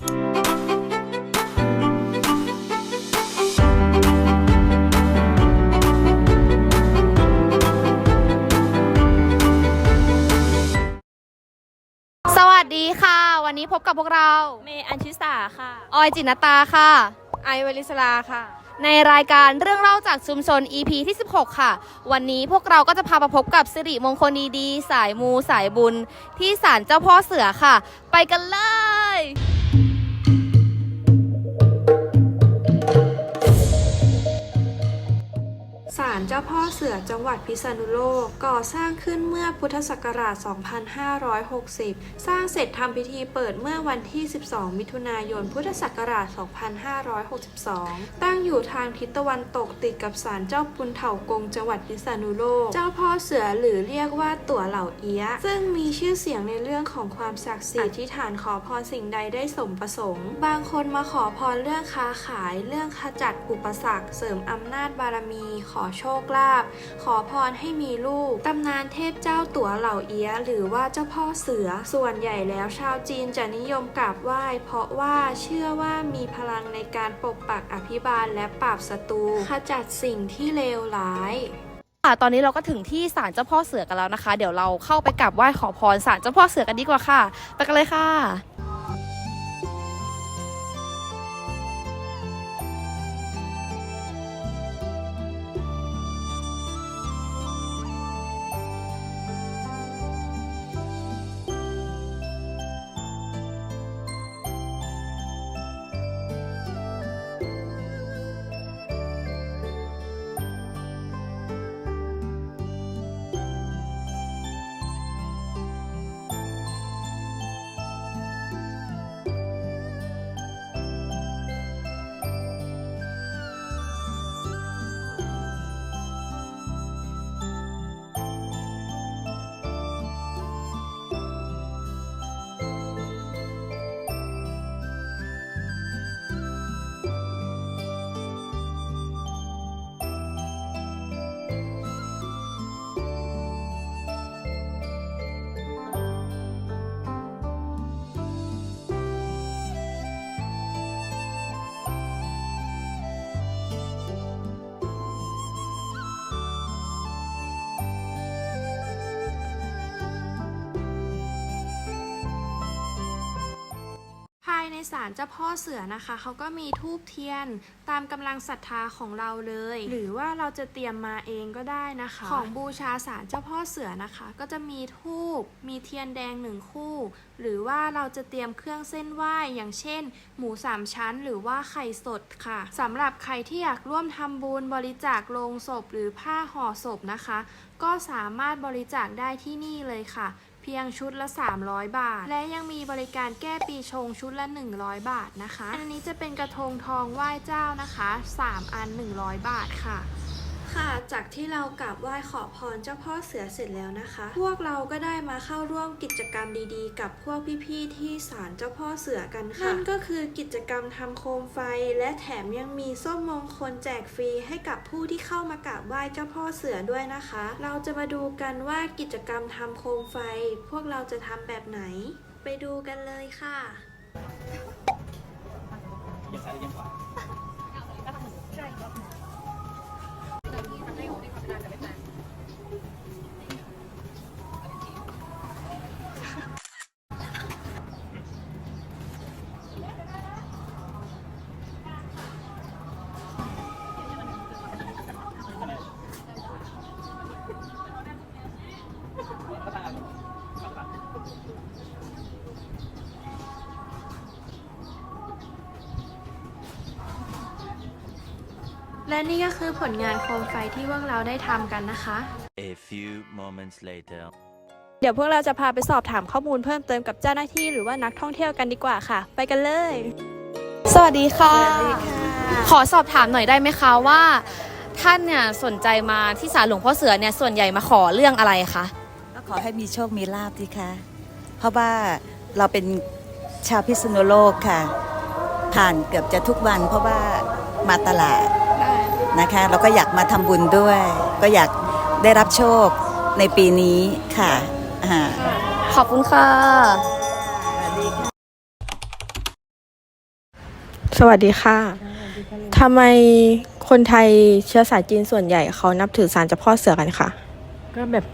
สวัสดีค่ะ วันนี้พบกับพวกเรา เมย์อัญชิสาค่ะ ออยจินตาค่ะ ไอวลิสลาค่ะ ในรายการเรื่องเล่าจากชุมชน EP ที่ 16 ค่ะ วันนี้พวกเราก็จะพามาพบกับสิริมงคลดีๆ สายมูสายบุญ ที่ศาลเจ้าพ่อเสือค่ะ ไปกันเลย พ่อเสือจังหวัดพิษณุโลก ก่อสร้างขึ้นเมื่อพุทธศักราช 2560 สร้างเสร็จทำพิธีเปิดเมื่อวันที่ 12 มิถุนายน พุทธศักราช 2562 ตั้งอยู่ทางทิศตะวันตกติดกับศาลเจ้าปุนเถากงจังหวัดพิษณุโลก เจ้าพ่อเสือหรือเรียกว่าตั๋วเหล่าเอี้ยะซึ่งมีชื่อเสียงในเรื่องของความศักดิ์สิทธิ์อธิษฐานขอพรสิ่งใดได้สมประสงค์ บางคนมาขอพรเรื่องค้าขาย เรื่องขจัดอุปสรรค เสริมอำนาจบารมี ขอโชคลาภขอพรให้มีลูก ตำนานเทพเจ้าตั๋วเหล่าเอี้ย หรือว่าเจ้าพ่อเสือ ส่วนใหญ่แล้วชาวจีนจะนิยมกราบไหว้ เพราะว่าเชื่อว่ามีพลังในการปกปักอภิบาลและปราบศัตรูขจัดสิ่งที่เลวร้ายค่ะตอนนี้เราก็ถึงที่ศาลเจ้าพ่อเสือกันแล้วนะคะ เดี๋ยวเราเข้าไปกราบไหว้ขอพรศาลเจ้าพ่อเสือกันดีกว่าค่ะ ไปกันเลยค่ะ ในศาลเจ้าพ่อเสือนะคะ เขาก็มีทูบเทียนตามกำลังศรัทธาของเราเลย หรือว่าเราจะเตรียมมาเองก็ได้นะคะ ของบูชาศาลเจ้าพ่อเสือนะคะ ก็จะมีทูบมีเทียนแดงหนึ่งคู่ หรือว่าเราจะเตรียมเครื่องเส้นไหว้อย่างเช่น หมูสามชั้น หรือว่าไข่สดค่ะสำหรับใครที่อยากร่วมทำบุญบริจาคโลงศพ หรือผ้าห่อศพนะคะ ก็สามารถบริจาคได้ที่นี่เลยค่ะ เพียงชุดละ 300 บาท และยังมีบริการแก้ปีชงชุดละ 100 บาทนะคะ อันนี้จะเป็นกระทงทองไหว้เจ้านะคะ 3 อัน 100 บาทค่ะ ค่ะ จากที่เรากราบไหว้ขอพรเจ้าพ่อเสือเสร็จแล้วนะคะ พวกเราก็ได้มาเข้าร่วมกิจกรรมดีๆ กับพวกพี่ๆที่ศาลเจ้าพ่อเสือกันค่ะ นั่นก็คือกิจกรรมทำโคมไฟ และแถมยังมีส้มมงคลแจกฟรีให้กับผู้ที่เข้ามากราบไหว้เจ้าพ่อเสือด้วยนะคะ เราจะมาดูกันว่ากิจกรรมทำโคมไฟ พวกเราจะทำแบบไหน ไปดูกันเลยค่ะ pinagalitan. และนี่ก็คือผลงานโคมไฟที่พวกเราได้ทำกันนะคะ A few moments later. เดี๋ยวพวกเราจะพาไปสอบถามข้อมูลเพิ่มเติมกับเจ้าหน้าที่หรือว่านักท่องเที่ยวกันดีกว่าค่ะ ไปกันเลย สวัสดีค่ะ ขอสอบถามหน่อยได้ไหมคะว่า ท่านเนี่ยสนใจมาที่ศาลหลวงพ่อเสือเนี่ยส่วนใหญ่มาขอเรื่องอะไรคะก็ขอให้มีโชคมีลาบดีค่ะเพราะว่าเราเป็นชาวพิษณุโลกค่ะ ผ่านเกือบจะทุกวันเพราะว่ามาตลาด นะคะเราก็อยากมาทำบุญด้วย ก็อยากได้รับโชคในปีนี้ค่ะอ่า ขอบคุณค่ะ สวัสดีค่ะ ทำไมคนไทยเชื้อสายจีนส่วนใหญ่เขานับถือศาลเจ้าพ่อเสือกันคะก็แบบ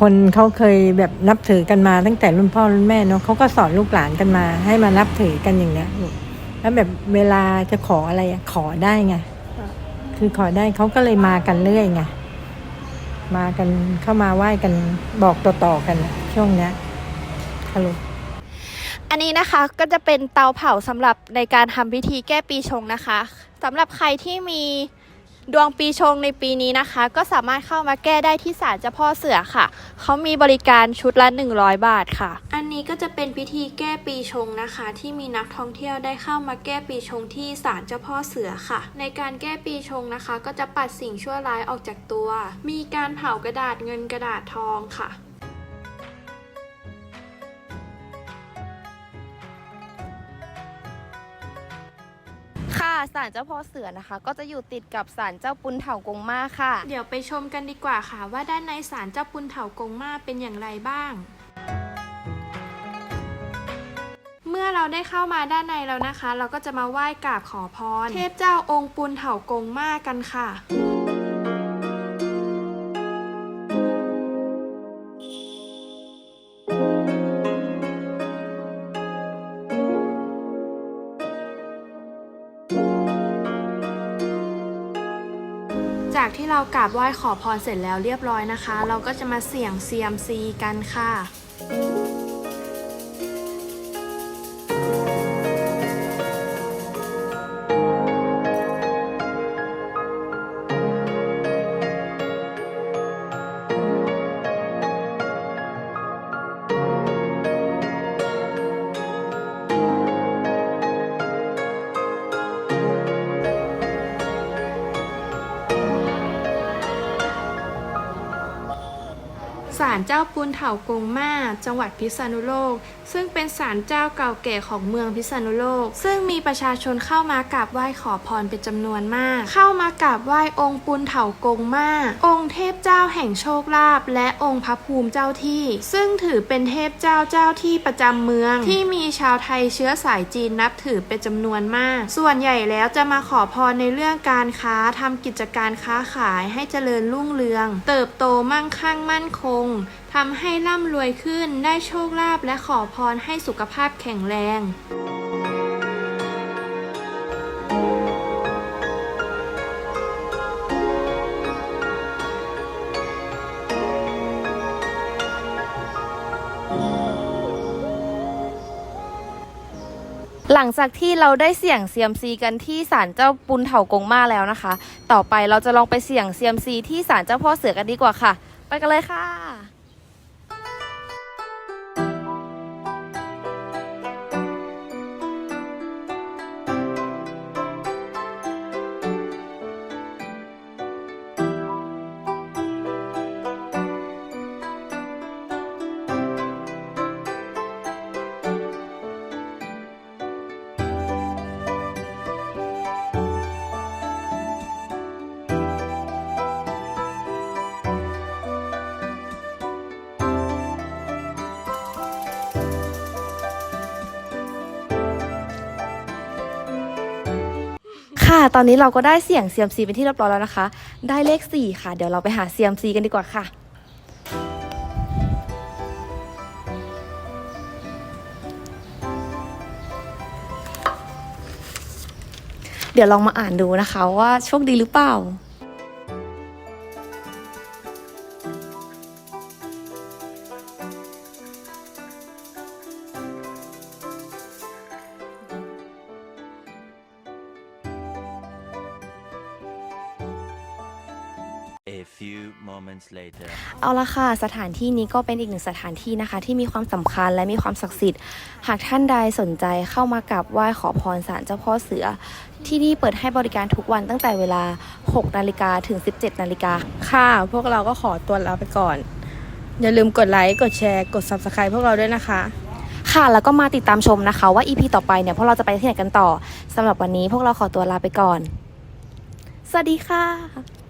คนเขาเคยแบบนับถือกันมาตั้งแต่รุ่นพ่อรุ่นแม่เนาะเขาก็สอนลูกหลานกันมา ให้มานับถือกันอย่างเนี้ยลูกแล้วแบบเวลาจะขออะไรอะขอได้ไง คือขอได้เขาก็เลยมากันเรื่อยไงมากันเข้ามาไหว้กันบอกต่อๆกันช่วงเนี้ยฮัลโหลอันนี้นะคะก็จะเป็นเตาเผาสำหรับในการทำพิธีแก้ปีชงนะคะสำหรับใครที่มี ดวงปีชงในปีนี้นะคะ ก็สามารถเข้ามาแก้ได้ที่ศาลเจ้าพ่อเสือค่ะ เขามีบริการชุดละ 100 บาทค่ะ อันนี้ก็จะเป็นพิธีแก้ปีชงนะคะ ที่มีนักท่องเที่ยวได้เข้ามาแก้ปีชงที่ศาลเจ้าพ่อเสือค่ะ ในการแก้ปีชงนะคะ ก็จะปัดสิ่งชั่วร้ายออกจากตัว มีการเผากระดาษเงินกระดาษทองค่ะ ศาลเจ้าพ่อเสือนะคะ ก็จะอยู่ติดกับศาลเจ้าปุนเถากงมาค่ะ เดี๋ยวไปชมกันดีกว่าค่ะ ว่าด้านในศาลเจ้าปุนเถากงมาเป็นอย่างไรบ้าง เมื่อเราได้เข้ามาด้านในแล้วนะคะ เราก็จะมาไหว้กราบขอพร เทพเจ้าองค์ปุนเถากงมากันค่ะ จากที่เรากราบไหว้ขอพรเสร็จแล้วเรียบร้อยนะคะ เราก็จะมาเสี่ยงเซียมซีกันค่ะาลเจ้าปุนเถากงมาจังหวัดพิษณุโลก ซึ่งเป็นศาลเจ้าเก่าแก่ของเมืองพิษณุโลก ซึ่งมีประชาชนเข้ามากราบไหว้ขอพรเป็นจำนวนมาก เข้ามากราบไหว้องค์ปุนเถากงมาองค์เทพเจ้าแห่งโชคลาภและองค์พระภูมิเจ้าที่ ซึ่งถือเป็นเทพเจ้าเจ้าที่ประจำเมือง ที่มีชาวไทยเชื้อสายจีนนับถือเป็นจำนวนมาก ส่วนใหญ่แล้วจะมาขอพรในเรื่องการค้าทำกิจการค้าขายให้เจริญรุ่งเรือง เติบโตมั่งคั่งมั่นคงทำให้ร่ำรวยขึ้นได้โชคลาภและขอพรให้สุขภาพแข็งแรงหลังจากที่เราได้เสี่ยงเซียมซีกันที่ศาลเจ้าปุนเถากงมาแล้วนะคะ ต่อไปเราจะลองไปเสี่ยงเซียมซีที่ศาลเจ้าพ่อเสือกันดีกว่าค่ะ ไปกันเลยค่ะ ค่ะ ตอนนี้เราก็ได้เสี่ยงเซียมซีเป็นที่เรียบร้อยแล้วนะคะ ได้เลข 4 ค่ะ เดี๋ยวเราไปหาเซียมซีกันดีกว่าค่ะ เดี๋ยวลองมาอ่านดูนะคะว่าโชคดีหรือเปล่า เอาละค่ะ สถานที่นี้ก็เป็นอีกหนึ่งสถานที่นะคะ ที่มีความสำคัญและมีความศักดิ์สิทธิ์ หากท่านใดสนใจเข้ามากราบไหว้ขอพรศาลเจ้าพ่อเสือ ที่นี่เปิดให้บริการทุกวันตั้งแต่เวลา 6 นาฬิกาถึง 17 นาฬิกาค่ะ พวกเราก็ขอตัวลาไปก่อน อย่าลืมกดไลค์กดแชร์กด Subscribe พวกเราด้วยนะคะ ค่ะแล้วก็มาติดตามชมนะคะ ว่า EP ต่อไปเนี่ยพวกเราจะไปที่ไหนกันต่อสำหรับวันนี้พวกเราขอตัวลาไปก่อน สวัสดีค่ะ